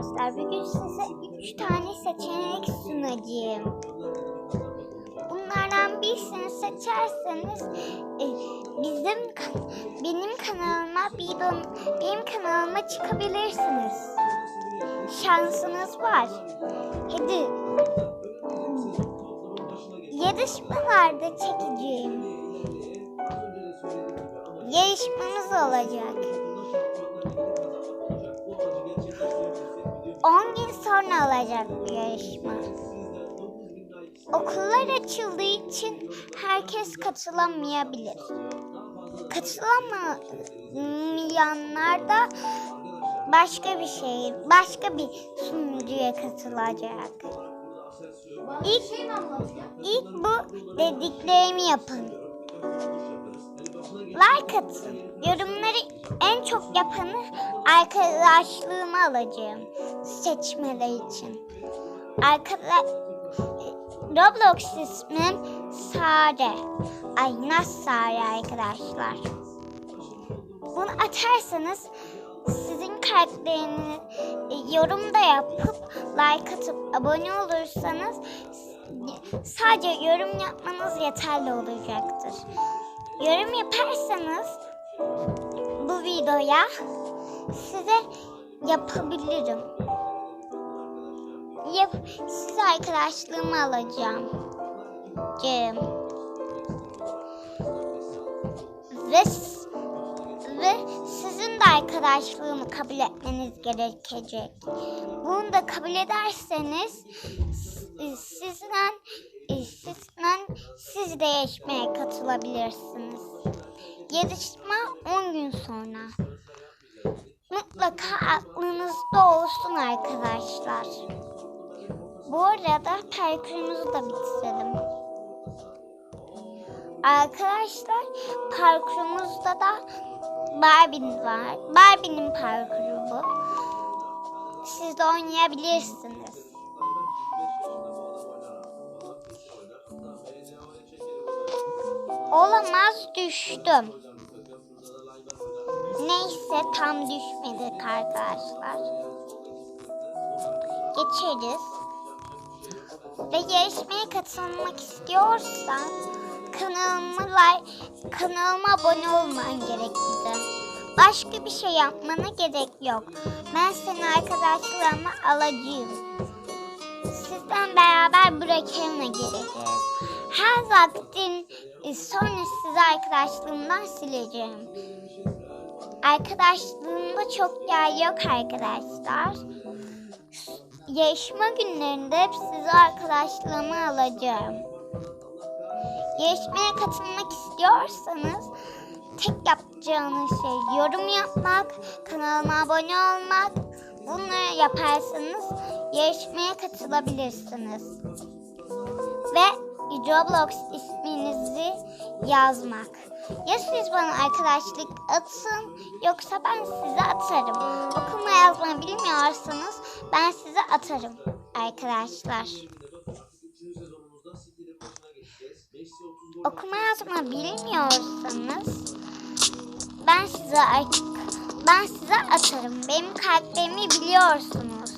arkadaşlar. Bugün size 3 tane seçenek sunacağım. Bunlardan birisini seçerseniz e, bizim benim kanalıma benim, benim kanalıma çıkabilirsiniz. Şansınız var. Hadi yarışmalarda çekeceğim. Yarışmamız olacak. 10 gün sonra olacak bu yarışma. Okullar açıldığı için herkes katılamayabilir. Katılamayanlar da başka bir şey, başka bir sunucuya katılacak. İlk, ilk bu dediklerimi yapın. Like atın. Yorumları en çok yapanı arkadaşlığıma alacağım. Seçmeler için. Arkadaş Roblox ismim Sare. Ay nasıl Sare arkadaşlar. Bunu atarsanız sizin karakterini e, yorumda yapıp like atıp abone olursanız sadece yorum yapmanız yeterli olacaktır. Yorum yaparsanız videoya size yapabilirim. Yap, size arkadaşlığımı alacağım. Cem. Ve, ve sizin de arkadaşlığımı kabul etmeniz gerekecek. Bunu da kabul ederseniz s- sizden sizden siz de yarışmaya katılabilirsiniz. Yarışma 10 gün sonra. Mutlaka aklınızda olsun arkadaşlar. Bu arada parkurumuzu da bitirelim. Arkadaşlar parkurumuzda da Barbie var. Barbie'nin parkuru bu. Siz de oynayabilirsiniz. Olamaz düştüm. Neyse tam düşmedik arkadaşlar. Geçeriz. Ve yarışmaya katılmak istiyorsan kanalıma like, kanalıma abone olman gerek. Başka bir şey yapmana gerek yok. Ben seni arkadaşlarıma alacağım. Sizden beraber Brookhaven'a gireceğiz. Her vaktin e, sonra sizi arkadaşlığımdan sileceğim. Arkadaşlığımda çok yer yok arkadaşlar. Yarışma günlerinde hep sizi arkadaşlığıma alacağım. Yarışmaya katılmak istiyorsanız tek yapacağınız şey yorum yapmak, kanalıma abone olmak. Bunları yaparsanız yarışmaya katılabilirsiniz. Ve Roblox isminizi yazmak. Ya siz bana arkadaşlık atın yoksa ben size atarım. Okuma yazma bilmiyorsanız ben size atarım arkadaşlar. Okuma yazma bilmiyorsanız ben size ben size atarım. Benim karakterimi biliyorsunuz.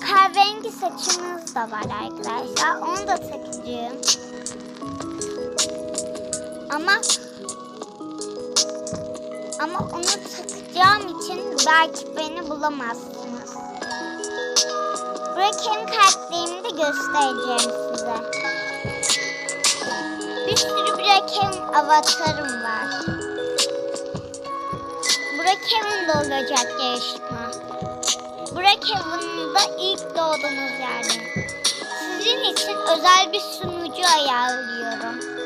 Kahverengi saçımız da var arkadaşlar. Onu da takacağım. Ama ama onu takacağım için belki beni bulamazsınız. Brookhaven karakterimi de göstereceğim size. Bir sürü Brookhaven avatarım var. Brookhaven'da olacak yarışma. Brookhaven'da ilk doğduğunuz yerde. Sizin için özel bir sunucu ayarlıyorum.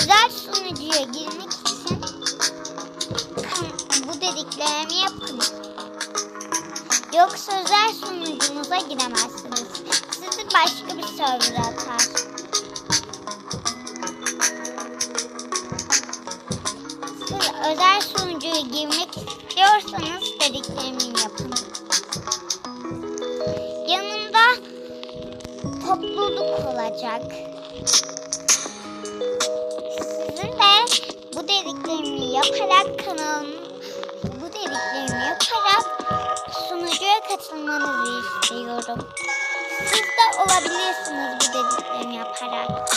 Özel sunucuya girmek için bu dediklerimi yapın. Yoksa özel sunucunuza giremezsiniz. Sizi başka bir server atar. Siz özel sunucuya girmek istiyorsanız dediklerimi yapın. Yanında topluluk olacak. Dediklerimi yaparak kanalım bu dediklerimi yaparak sunucuya katılmanızı istiyorum. Siz de olabilirsiniz bu dediklerimi yaparak.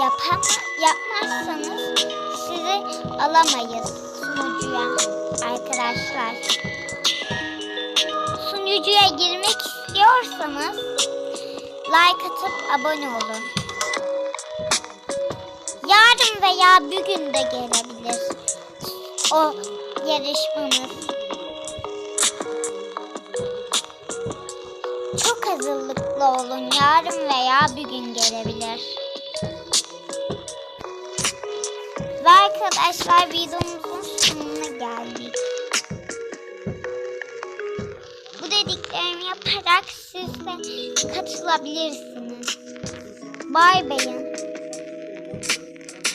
Yapam yapmazsanız sizi alamayız sunucuya arkadaşlar. Sunucuya girmek istiyorsanız like atıp abone olun. Yarın veya bugün de gelebilir o yarışmamız. Çok hazırlıklı olun. Yarın veya bugün gelebilir. Ve arkadaşlar videomuzun sonuna geldik. Bu dediklerimi yaparak siz de katılabilirsiniz. Bay bayın.